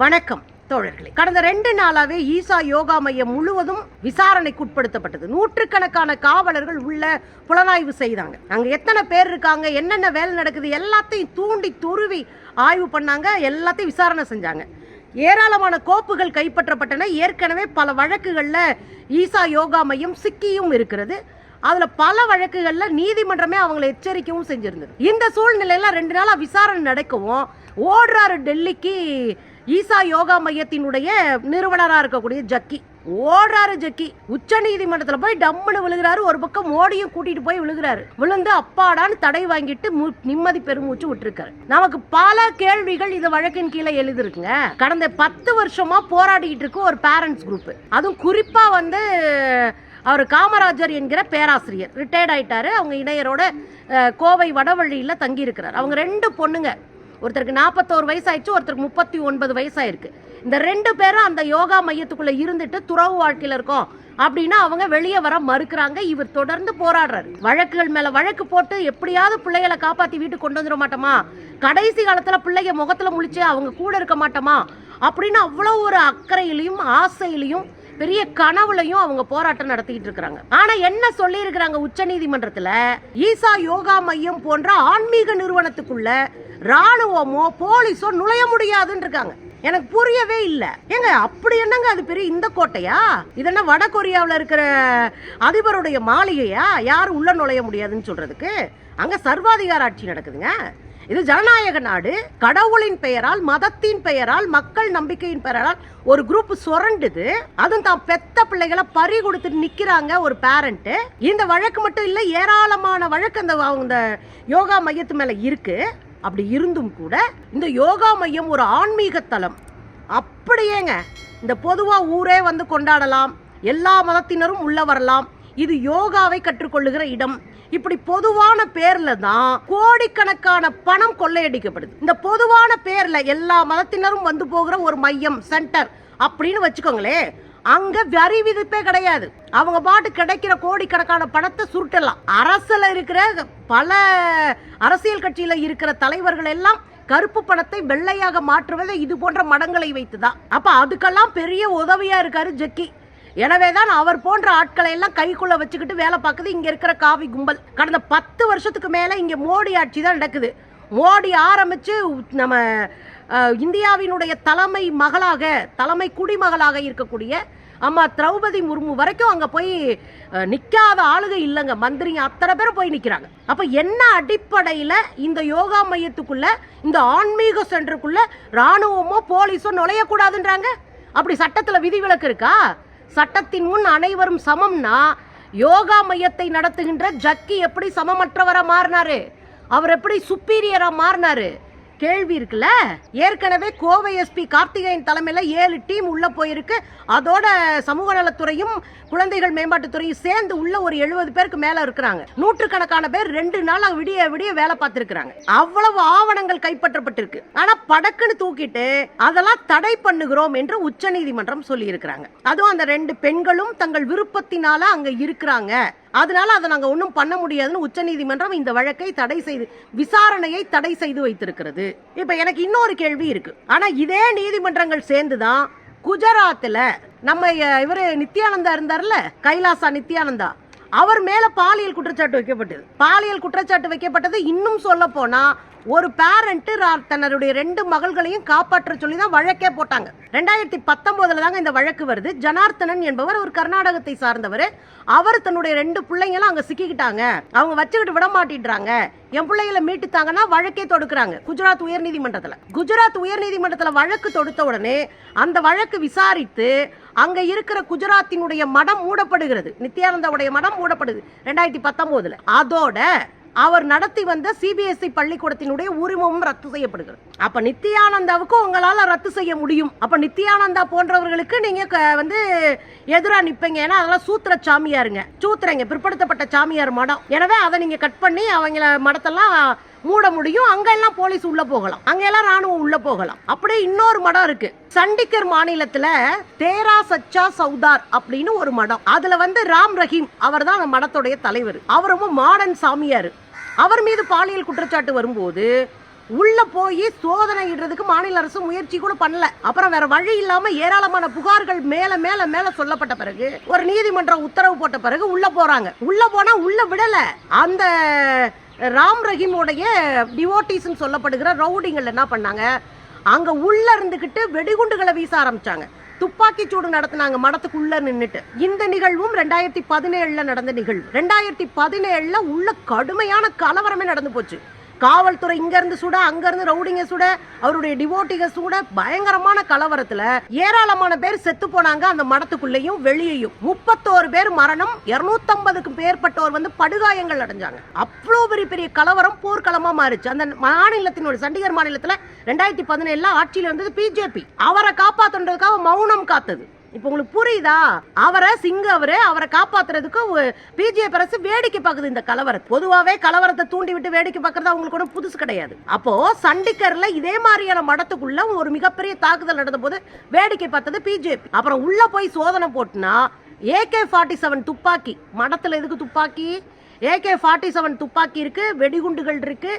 வணக்கம் தோழர்களே. கடந்த ரெண்டு நாளாவே ஈசா யோகா மையம் முழுவதும் விசாரணைக்கு உட்படுத்தப்பட்டது நூற்றுக்கணக்கான காவலர்கள் உள்ள புலனாய்வு செய்தாங்க. அங்க எத்தனை பேர் இருக்காங்க என்னென்ன வேலை நடக்குது எல்லாத்தையும் தூண்டி துருவி ஆய்வு பண்ணாங்க எல்லாத்தையும் விசாரணை செஞ்சாங்க. ஏராளமான கோப்புகள் கைப்பற்றப்பட்டன. ஏற்கனவே பல வழக்குகளில் ஈசா யோகா மையம் சிக்கியும் இருக்கிறது. அதில் பல வழக்குகளில் நீதிமன்றமே அவங்களை எச்சரிக்கவும் செஞ்சிருந்தது. இந்த சூழ்நிலையில ரெண்டு நாளாக விசாரணை நடக்கவும் ஓடுறாரு டெல்லிக்கு ஈசா யோகா மையத்தினுடைய நிறுவனராக இருக்கக்கூடிய ஜக்கி. ஓடுறாரு ஜக்கி. உச்ச நீதிமன்றத்துல போய் டம்முன்னு விழுகிறாரு. ஒரு பக்கம் மோடியும் கூட்டிட்டு போய் விழுகிறாரு. விழுந்து அப்பாடான்னு தடை வாங்கிட்டு மு- நிம்மதி பெருமூச்சு விட்டுருக்காரு. நமக்கு பல கேள்விகள் இந்த வழக்கின் கீழே எழுதிருக்குங்க. கடந்த பத்து வருஷமா போராடிக்கிட்டு இருக்கு ஒரு பேரண்ட்ஸ் குரூப் அதுவும் குறிப்பா வந்து அவர் காமராஜர் என்கிற பேராசிரியர். ரிட்டையர்ட் ஆயிட்டாரு. அவங்க இணையரோட கோவை வடவழியில் தங்கி இருக்கிறார் அவங்க ரெண்டு பொண்ணுங்க. ஒருத்தருக்கு நாற்பத்தோரு வயசாயிடுச்சு ஒருத்தருக்கு முப்பத்தி ஒன்பது வயசாயிருக்கு. இந்த ரெண்டு பேரும் அந்த யோகா மையத்துக்குள்ளே இருந்துட்டு துறவு வாழ்க்கையில் இருக்கோம். அப்படின்னா அவங்க வெளியே வர மறுக்கிறாங்க. இவர் தொடர்ந்து போராடுறாரு. வழக்குகள் மேலே வழக்கு போட்டு எப்படியாவது பிள்ளைகளை காப்பாற்றி வீட்டுக்கு கொண்டு வந்துட மாட்டோமா? கடைசி காலத்தில் பிள்ளைங்க முகத்தில் முழிச்சு அவங்க கூட இருக்க மாட்டோமா? அப்படின்னு அவ்வளோ ஒரு அக்கறையிலையும் ஆசையிலையும் பெரிய கனவுலையும் அவங்க போராட்டம் நடத்திட்டு இருக்கிறாங்க. ஆனா என்ன சொல்லி இருக்கிறாங்க உச்ச நீதிமன்றத்துல? ஈசா யோகா மையம் போன்ற ஆன்மீக நிறுவனத்துக்குள்ள ராணுவமோ போலீஸோ நுழைய முடியாதுன்னு இருக்காங்க. எனக்கு புரியவே இல்ல. ஏங்க அப்படி என்னங்க அது பெரிய இந்த கோட்டையா? இதென்ன வட கொரியாவில் இருக்கிற அதிபருடைய மாளிகையா? யாரும் உள்ள நுழைய முடியாதுன்னு சொல்றதுக்கு? அங்க சர்வாதிகார ஆட்சி நடக்குதுங்க. இது ஜனநாயக நாடு. கடவுளின் பெயரால் மதத்தின் பெயரால் மக்கள் நம்பிக்கையின் பெயரால் ஒரு குரூப் சுரண்டுது. அதுவும் தான் பெத்த பிள்ளைகளை பறி கொடுத்துட்டு நிற்கிறாங்க ஒரு பேரண்ட்டு இந்த வழக்கு மட்டும் இல்லை ஏராளமான வழக்கு அந்த அவங்க யோகா மையத்து மேலே இருக்கு. அப்படி இருந்தும் கூட இந்த யோகா மையம் ஒரு ஆன்மீக தலம். அப்படியேங்க இந்த பொதுவாக ஊரே வந்து கொண்டாடலாம். எல்லா மதத்தினரும் உள்ள வரலாம். இது யோகாவை கற்றுக்கொள்ளுகிற இடம். இப்படி பொதுவான பேர்ல தான் கோடிக்கணக்கான பணம் கொள்ளையடிக்கப்படுது. இந்த பொதுவான பேர்ல எல்லா மதத்தினரும் வந்து போகிற ஒரு மையம் சென்டர் அப்படின்னு வச்சுக்கோங்களேன். அங்க வரி விதிப்பே கிடையாது. அவங்க பாட்டு கிடைக்கிற கோடிக்கணக்கான பணத்தை சுருட்டலாம். அரசுல இருக்கிற பல அரசியல் கட்சியில இருக்கிற தலைவர்கள் எல்லாம் கருப்பு பணத்தை வெள்ளையாக மாற்றுவதை இது போன்ற மடங்களை வைத்துதான். அப்ப அதுக்கெல்லாம் பெரிய உதவியா இருக்காரு ஜக்கி. எனவே தான் அவர் போன்ற ஆட்களை எல்லாம் கைக்குள்ளே வச்சுக்கிட்டு வேலை பார்க்குது. இங்கே இருக்கிற காவி கும்பல். கடந்த பத்து வருஷத்துக்கு மேலே இங்கே மோடி ஆட்சி தான் நடக்குது. மோடி ஆரம்பித்து நம்ம இந்தியாவினுடைய தலைமை மகளாக தலைமை குடிமகளாக இருக்கக்கூடிய அம்மா திரௌபதி முர்மு வரைக்கும் அங்கே போய் நிற்காத நிக்காத ஆளுக இல்லைங்க. மந்திரி அத்தனை பேரும் போய் நிற்கிறாங்க அப்போ என்ன அடிப்படையில் இந்த யோகா மையத்துக்குள்ளே இந்த ஆன்மீக சென்டருக்குள்ளே இராணுவமோ போலீஸோ நுழையக்கூடாதுன்றாங்க? அப்படி சட்டத்துல விதிவிலக்கு இருக்கா? சட்டத்தின் முன் அனைவரும் சமம்னா யோகா மையத்தை நடத்துகின்ற ஜக்கி எப்படி சமமற்றவராக மாறினாரு? அவர் எப்படி சுப்பீரியராக மாறினாரு? கேள்வி இருக்குல்ல? ஏற்கனவே கோவை எஸ்பி கார்த்திகேயன் தலைமையில் ஏழு டீம் உள்ளே போயிருக்கு. அதோட சமூக நலத்துறையும் குழந்தைகள் மேம்பாட்டுத்துறையும் சேர்ந்து உள்ள ஒரு எழுபது பேருக்கு மேலே இருக்கிறாங்க. நூற்றுக்கணக்கான பேர் ரெண்டு நாள் விடிய விடிய வேலை பார்த்துருக்குறாங்க. அவ்வளவு ஆவணங்கள் கைப்பற்றப்பட்டிருக்கு. ஆனால் படக்குன்னு தூக்கிட்டு அதெல்லாம் தடை பண்ணுகிறோம் என்று உச்சநீதிமன்றம் சொல்லியிருக்கிறாங்க. அதுவும் அந்த ரெண்டு பெண்களும் தங்கள் விருப்பத்தினால அங்கே இருக்கிறாங்க. அதனால அதை நாங்கள் ஒன்றும் பண்ண முடியாதுன்னு உச்சநீதிமன்றம் இந்த வழக்கை தடை செய்து விசாரணையை தடை செய்து வைத்திருக்கிறது. இப்போ எனக்கு இன்னொரு கேள்வி இருக்கு. ஆனால் இதே நீதிமன்றங்கள் சேர்ந்து தான் குஜராத்தில் நம்ம இவர் நித்யானந்தா இருந்தார்ல? கைலாசா நித்யானந்தா. அவர் மேல பாலியல் குற்றச்சாட்டு வைக்கப்பட்டது. பாலியல் குற்றச்சாட்டு வைக்கப்பட்டது இன்னும் சொல்ல போனா ஒரு பேரண்ட் தன்னுடைய ரெண்டு மகள்களையும் காப்பாற்ற சொல்லி தான் வழக்கே போட்டாங்க. ரெண்டாயிரத்தி பத்தொன்பதுல தாங்க இந்த வழக்கு வருது. ஜனார்த்தனன் என்பவர் ஒரு கர்நாடகத்தை சார்ந்தவர். அவர் தன்னுடைய ரெண்டு பிள்ளைங்களும் அங்க சிக்கிக்கிட்டாங்க. அவங்க வச்சுக்கிட்டு விட மாட்டிடுறாங்க என் பிள்ளைகளை மீட்டுத்தாங்கன்னா வழக்கே தொடுக்குறாங்க. குஜராத் உயர்நீதிமன்றத்தில். குஜராத் உயர்நீதிமன்றத்தில் வழக்கு தொடுத்த உடனே அந்த வழக்கு விசாரித்து அங்கே இருக்கிற குஜராத்தினுடைய மடம் மூடப்படுகிறது. நித்யானந்தாவுடைய மடம் மூடப்படுது. ரெண்டாயிரத்தி பத்தொம்போதில் அதோட அவர் நடத்தி வந்த சிபிஎஸ்இ பள்ளிக்கூடத்தினுடைய உரிமமும் ரத்து செய்யப்படுகிறது. அப்ப நித்யானந்தாவுக்கு உங்களால ரத்து செய்ய முடியும். அப்ப நித்யானந்தா போன்றவர்களுக்கு நீங்க க- வந்து எதிரா நிப்பீங்க. ஏன்னா அதெல்லாம் சூத்திர சாமியாருங்க. சூத்திரங்க பிற்படுத்தப்பட்ட சாமியார் மடம். எனவே அதை நீங்க கட் பண்ணி அவங்கள மடத்தெல்லாம் மூட முடியும். அங்கெல்லாம் போலீஸ் உள்ள போகலாம். அங்கெல்லாம் ராணுவம் உள்ள போகலாம். அப்படியே இன்னொரு மடம் இருக்கு. சண்டிகர் மாநிலத்துல தேரா சச்சா சவுதார் அப்படின்னு ஒரு மடம். அதுல வந்து ராம் ரஹீம் அவர் தான் அந்த மடத்துடைய தலைவர். அவர் ரொம்ப மாடர்ன் சாமியார். அவர் மீது பாலியல் குற்றச்சாட்டு வரும்போது உள்ள போய் சோதனை இடுறதுக்கு மாநில அரசு முயற்சி கூட பண்ணல. அப்புறம் வேற வழி இல்லாம ஏராளமான புகார்கள் மேல மேல மேல சொல்லப்பட்ட பிறகு ஒரு நீதிமன்றம் உத்தரவு போட்ட பிறகு உள்ள போறாங்க. உள்ள போனா உள்ள விடல. அந்த ராம் ரஹீமோடைய டிவோட்டிஸ்ன்னு சொல்லப்படுகிற ரவுடிங்கள் என்ன பண்ணாங்க? அங்க உள்ள இருந்துகிட்டு வெடிகுண்டுகளை வீச ஆரம்பிச்சாங்க. துப்பாக்கி சூடு நடத்தினாங்க மடத்துக்குள்ள நின்னுட்டு. இந்த நிகழ்வும் ரெண்டாயிரத்தி பதினேழுல நடந்த நிகழ்வு. ரெண்டாயிரத்தி பதினேழுல உள்ள கடுமையான கலவரமே நடந்து போச்சு. காவல்துறை இங்க இருந்து சுட அங்க இருந்து ரவுடிங்க சுட அவருடைய டிவோட்டிக சுட பயங்கரமான கலவரத்துல ஏராளமான பேர் செத்து போனாங்க அந்த மடத்துக்குள்ளேயும் வெளியேயும். முப்பத்தோரு பேர் மரணம் இருநூத்தம்பதுக்கும் மேற்பட்டோர் வந்து படுகாயங்கள் அடைஞ்சாங்க. அவ்வளோ பெரிய பெரிய கலவரம் போர்க்களமா மாறிச்சு. அந்த மாநிலத்தினுடைய சண்டிகர் மாநிலத்துல ரெண்டாயிரத்தி பதினேழுல ஆட்சியில் இருந்தது பிஜேபி. அவரை காப்பாத்துறதுக்காக மௌனம் காத்தது. இப்போ உங்களுக்கு புரியுதா? அவரை சிங்க அவரு அவரை காப்பாத்துறதுக்கு பிஜேபி அரசு வேடிக்கை பார்க்குது இந்த கலவரத்தை. பொதுவாவே கலவரத்தை தூண்டி விட்டு வேடிக்கை பார்க்கறது அவங்களுக்கு ஒன்றும் புதுசு கிடையாது. அப்போ சண்டிகர்ல இதே மாதிரியான மடத்துக்குள்ள ஒரு மிகப்பெரிய தாக்குதல் நடந்த போது வேடிக்கை பார்த்தது பிஜேபி. அப்புறம் உள்ள போய் சோதனை போட்டுனா ஏகே ஃபார்ட்டி செவன் துப்பாக்கி. மடத்துல எதுக்கு துப்பாக்கி? ஏகே ஃபார்ட்டி செவன் துப்பாக்கி இருக்கு வெடிகுண்டுகள் இருக்கு.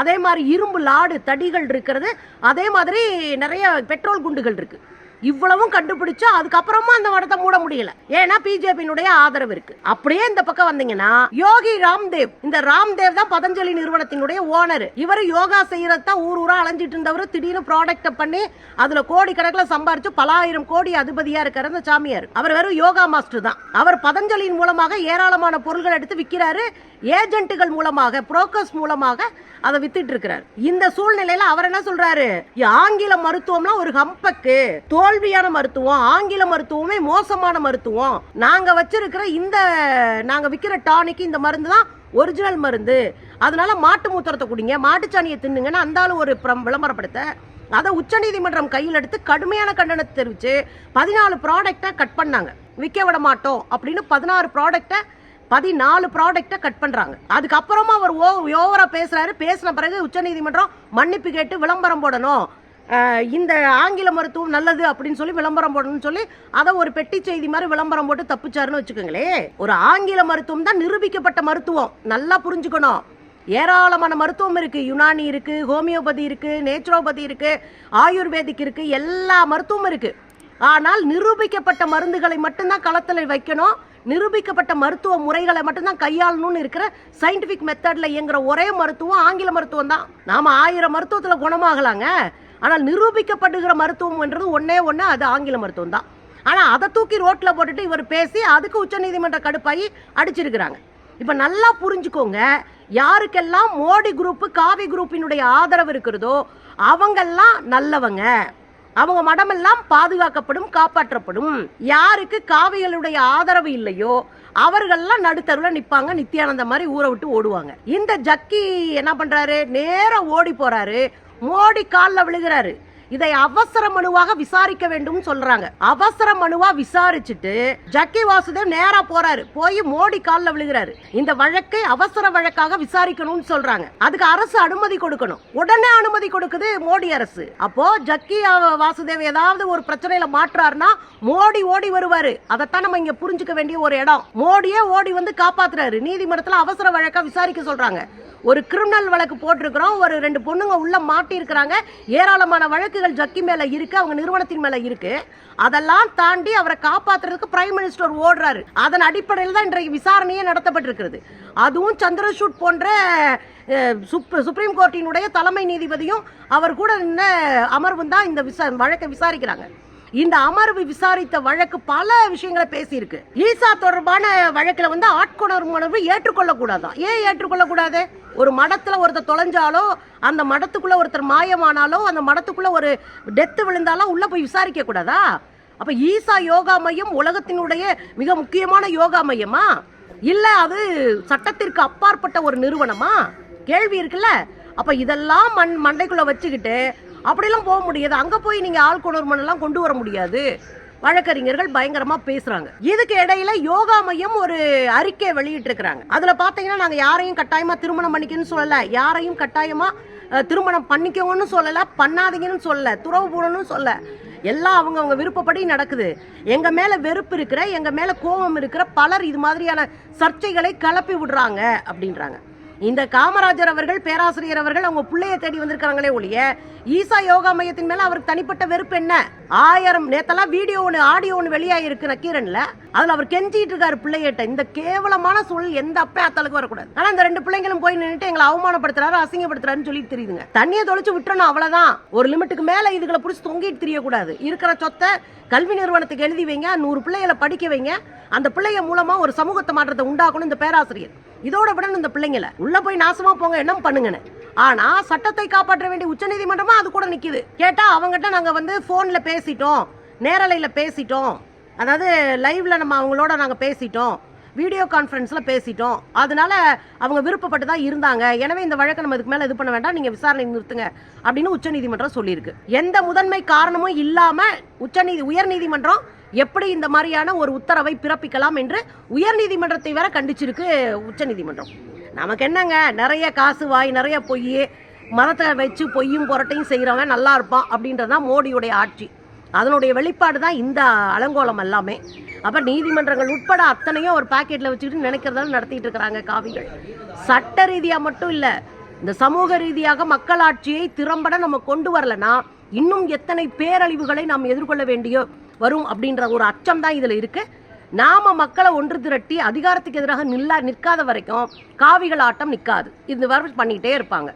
அதே மாதிரி இரும்பு லாடு தடிகள் இருக்கிறது. அதே மாதிரி நிறைய பெட்ரோல் குண்டுகள் இருக்குது இவ்வளவும் கண்டுபிடிச்சா அதுக்கப்புறமா அந்த வடத்தை மூட முடியல. ஏன்னா பிஜேபியினுடைய ஆதரவு இருக்கு. அப்படியே இந்த பக்கம் வந்தீங்கன்னா யோகி ராம்தேவ் இந்த ராம்தேவ் தான் பதஞ்சலி நிறுவனத்தினுடைய ஓனர் இவர் யோகா செய்யறது தான் ஊர் ஊரா அலைஞ்சிட்டு இருந்தவர் திடீர்னு ப்ராடக்ட் பண்ணி அதுல கோடி கணக்கில் சம்பாரிச்சு பல ஆயிரம் கோடி அதிபதியா இருக்கிற அந்த சாமியார். அவர் வெறும் யோகா மாஸ்டர் தான். அவர் பதஞ்சலியின் மூலமாக ஏராளமான பொருட்கள் எடுத்து விற்கிறாரு ஏஜென்ட்டுகள் மூலமாக புரோக்கர்ஸ் மூலமாக அதை வித்துட்டு இருக்கிறார் இந்த சூழ்நிலையில அவர் என்ன சொல்றாரு? ஆங்கில மருத்துவம்லாம் ஒரு ஹம்பக்கு தோல்வியான மருத்துவம் ஆங்கில மருத்துவமே மோசமான மருத்துவம். நாங்க வச்சிருக்கிற இந்த நாங்க விற்கிற டானிக்கு இந்த மருந்து தான் ஒரிஜினல் மருந்து. அதனால மாட்டு மூத்திரத்தை குடிங்க மாட்டுச்சாணியை தின்னுங்கன்னு அந்தாலும் ஒரு பிரம்- விளம்பரப்படுத்த. அதை உச்சநீதிமன்றம் கையில் எடுத்து கடுமையான கண்டனத்தை தெரிவித்து பதினாலு ப்ராடக்டை கட் பண்ணாங்க. விற்க விட மாட்டோம் அப்படின்னு பதினாறு ப்ராடக்டை பதினாலு ப்ராடக்டை கட் பண்ணுறாங்க அதுக்கப்புறமா அவர் ஓ ஓவராக பேசுகிறாரு பேசின பிறகு உச்சநீதிமன்றம் மன்னிப்பு கேட்டு விளம்பரம் போடணும். இந்த ஆங்கில மருத்துவம் நல்லது அப்படின்னு சொல்லி விளம்பரம் போடணும்னு சொல்லி அதை ஒரு பெட்டி செய்தி மாதிரி விளம்பரம் போட்டு தப்பிச்சாருன்னு வச்சுக்கோங்களே. ஒரு ஆங்கில மருத்துவம் தான் நிரூபிக்கப்பட்ட மருத்துவம். நல்லா புரிஞ்சுக்கணும். ஏராளமான மருத்துவம் இருக்குது யுனானி இருக்குது ஹோமியோபதி இருக்குது நேச்சுரோபதி இருக்குது ஆயுர்வேதிக் இருக்குது எல்லா மருத்துவமும் இருக்குது ஆனால் நிரூபிக்கப்பட்ட மருந்துகளை மட்டும்தான் களத்தில் வைக்கணும். நிரூபிக்கப்பட்ட மருத்துவ முறைகளை மட்டும்தான் கையாளணும்னு இருக்கிற சயின்டிபிக் மெத்தட்ல இயங்குற ஒரே மருத்துவம் ஆங்கில மருத்துவம் தான். நாம ஆயிரம் மருத்துவத்துல குணமாகலாங்க. ஆனால் நிரூபிக்கப்படுகிற மருத்துவம்ன்றது ஒன்னே ஒன்று அது ஆங்கில மருத்துவம் தான். ஆனா அதை தூக்கி ரோட்ல போட்டுட்டு இவர் பேசி அதுக்கு உச்சநீதிமன்ற கடுப்பாகி அடிச்சிருக்கிறாங்க. இப்ப நல்லா புரிஞ்சுக்கோங்க யாருக்கெல்லாம் மோடி குரூப் காவி குரூப்பினுடைய ஆதரவு இருக்கிறதோ அவங்கெல்லாம் நல்லவங்க. அவங்க மடமெல்லாம் பாதுகாக்கப்படும் காப்பாற்றப்படும். யாருக்கு காவிகளுடைய ஆதரவு இல்லையோ அவர்கள்லாம் நடுத்தருவில் நிற்பாங்க நித்யானந்த மாதிரி ஊரை விட்டு ஓடுவாங்க. இந்த ஜக்கி என்ன பண்றாரு? நேரா ஓடி போறாரு. மோடி காலில் விழுகிறாரு. இதை அவசர மனுவாக விசாரிக்க வேண்டும் சொல்றாங்க. அவசர மனுவா விசாரிச்சுட்டு ஜக்கி வாசுதேவ் நேரா போறாரு. போய் மோடி காலில் விழுகிறாரு. இந்த வழக்கை அவசர வழக்காக விசாரிக்கணும்னு சொல்றாங்க. அதுக்கு அரசு அனுமதி கொடுக்கணும். உடனே அனுமதி கொடுக்குது மோடி அரசு. அப்போ ஜக்கி வாசுதேவ் ஏதாவது ஒரு பிரச்சனையில மாற்றாருன்னா மோடி ஓடி வருவாரு. அதைத்தான் நம்ம இங்க புரிஞ்சுக்க வேண்டிய ஒரு இடம். மோடியே ஓடி வந்து காப்பாத்துறாரு. நீதிமன்றத்தில் அவசர வழக்கா விசாரிக்க சொல்றாங்க. ஒரு கிரிமினல் வழக்கு போட்டிருக்கிறோம். ஒரு ரெண்டு பொண்ணுங்க உள்ள மாட்டி இருக்கிறாங்க ஏராளமான வழக்குகள் ஜக்கி மேல இருக்கு அவங்க நிறுவனத்தின் மேல இருக்கு. அதெல்லாம் தாண்டி அவரை காப்பாத்துறதுக்கு பிரைம் மினிஸ்டர் ஓடுறாரு. அதன் அடிப்படையில் தான் இன்றைக்கு விசாரணையே நடத்தப்பட்டிருக்கிறது. அதுவும் சந்திரசூட் போன்ற சுப்- சுப்ரீம் கோர்ட்டினுடைய தலைமை நீதிபதியும் அவர் கூட நின்ன அமர்வும் தான் இந்த விசா வழக்கை விசாரிக்கிறாங்க. இந்த அமர்வு விசாரித்த வழக்கு பல விஷயங்களை பேசியிருக்கு. ஈசா தொடர்பான வழக்கில் வந்து ஆட்கொணர் உணர்வு ஏற்றுக்கொள்ளக்கூடாதான் ஏன் ஏற்றுக்கொள்ளக்கூடாது? ஒரு மடத்தில் ஒருத்தர் தொலைஞ்சாலோ அந்த மடத்துக்குள்ள ஒருத்தர் மாயமானாலோ அந்த மடத்துக்குள்ள ஒரு டெத்து விழுந்தாலோ உள்ள போய் விசாரிக்க கூடாதா அப்ப ஈசா யோகா மையம் உலகத்தினுடைய மிக முக்கியமான யோகா மையமா? இல்ல அது சட்டத்திற்கு அப்பாற்பட்ட ஒரு நிறுவனமா? கேள்வி இருக்குல்ல. அப்ப இதெல்லாம் மண் மண்டைக்குள்ள வச்சுக்கிட்டு அப்படிலாம் போக முடியாது. அங்கே போய் நீங்கள் ஆள் கொணர்மனெல்லாம் கொண்டு வர முடியாது. வழக்கறிஞர்கள் பயங்கரமா பேசுறாங்க. இதுக்கு இடையில யோகா மையம் ஒரு அறிக்கை வெளியிட்டு இருக்கிறாங்க அதுல பாத்தீங்கன்னா நாங்க யாரையும் கட்டாயமா திருமணம் பண்ணிக்கணும்னு சொல்லல. யாரையும் கட்டாயமா திருமணம் பண்ணிக்கோங்கன்னு சொல்லல. பண்ணாதீங்கன்னு சொல்லல. துறவு போடணும்னு சொல்ல எல்லாம் அவங்க அவங்க விருப்பப்படி நடக்குது. எங்க மேல வெறுப்பு இருக்கிற எங்க மேல கோபம் இருக்கிற பலர் இது மாதிரியான சர்ச்சைகளை கிளப்பி விடுறாங்க அப்படின்றாங்க. இந்த காமராஜர் அவர்கள் பேராசிரியர் அவர்கள் அவங்க பிள்ளைய தேடி வந்திருக்காங்களே ஒழிய ஈசா யோகா மையத்தின் மேல அவருக்கு தனிப்பட்ட வெறுப்பு என்ன? ஆயிரம் நேத்தெல்லாம் வீடியோ ஒன்று ஆடியோ ஒன்று வெளியாயிருக்கு நக்கீரன்ல. அதுல அவர் கெஞ்சிட்டு இருக்காரு பிள்ளையிட்ட. இந்த கேவலமான சூழல் எந்த அப்பே அத்தாளுக்கு வரக்கூடாது. ஆனா இந்த ரெண்டு பிள்ளைங்களும் போய் நின்றுட்டு எங்களை அவமானப்படுத்துறாரு அசிங்கப்படுத்துறாருன்னு சொல்லி தெரியுதுங்க. தண்ணியை தொலைச்சு விட்டுறணும் அவ்வளவுதான். ஒரு லிமிட்டுக்கு மேல இதுகளை பிடிச்சி தொங்கிட்டு தெரியக்கூடாது. இருக்கிற சொத்தை கல்வி நிறுவனத்துக்கு எழுதி வைங்க நூறு பிள்ளைகளை படிக்க வைங்க. அந்த பிள்ளைய மூலமா ஒரு சமூகத்தை மாற்றத்தை உண்டாக்கணும் இந்த பேராசிரியர். இதோட விடணும் இந்த பிள்ளைங்களை. உள்ள போய் நாசமா போங்க என்ன பண்ணுங்கன்னு. ஆனா சட்டத்தை காப்பாற்ற வேண்டிய உச்சநீதிமன்றமாக அது கூட நிக்குது. கேட்டா அவங்ககிட்ட நாங்க வந்து போன்ல பேசிட்டோம் நேரலையில பேசிட்டோம். அதாவது லைவ்ல நம்ம அவங்களோட நாங்க பேசிட்டோம். வீடியோ கான்ஃபரன்ஸில் பேசிட்டோம். அதனால அவங்க விருப்பப்பட்டு தான் இருந்தாங்க. எனவே இந்த வழக்கை நம்ம இதுக்கு மேலே இது பண்ண வேண்டாம். நீங்கள் விசாரணை நிறுத்துங்க அப்படின்னு உச்சநீதிமன்றம் சொல்லியிருக்கு. எந்த முதன்மை காரணமும் இல்லாமல் உச்சநீதி உயர்நீதிமன்றம் எப்படி இந்த மாதிரியான ஒரு உத்தரவை பிறப்பிக்கலாம் என்று உயர்நீதிமன்றத்தை வேற கண்டிச்சிருக்கு உச்சநீதிமன்றம் நமக்கு என்னங்க? நிறைய காசு வாய் நிறைய பொய் மதத்தை வச்சு பொய்யும் புரட்டையும் செய்கிறவன் நல்லா இருப்பான் அப்படின்றது தான் மோடியுடைய ஆட்சி. அதனுடைய வெளிப்பாடு தான் இந்த அலங்கோலம் எல்லாமே. அப்போ நீதிமன்றங்கள் உட்பட அத்தனையும் ஒரு பாக்கெட்டில் வச்சுக்கிட்டு நினைக்கிறதால நடத்திட்டு இருக்கிறாங்க காவிகள். சட்ட ரீதியாக மட்டும் இல்லை இந்த சமூக ரீதியாக மக்களாட்சியை திறம்பட நம்ம கொண்டு வரலனா இன்னும் எத்தனை பேரழிவுகளை நாம் எதிர்கொள்ள வேண்டிய வரும் அப்படின்ற ஒரு அச்சம் தான் இதில் இருக்கு. நாம மக்களை ஒன்று திரட்டி அதிகாரத்துக்கு எதிராக நில்லா நிற்காத வரைக்கும் காவிகள் ஆட்டம் நிற்காது இது வர பண்ணிக்கிட்டே இருப்பாங்க.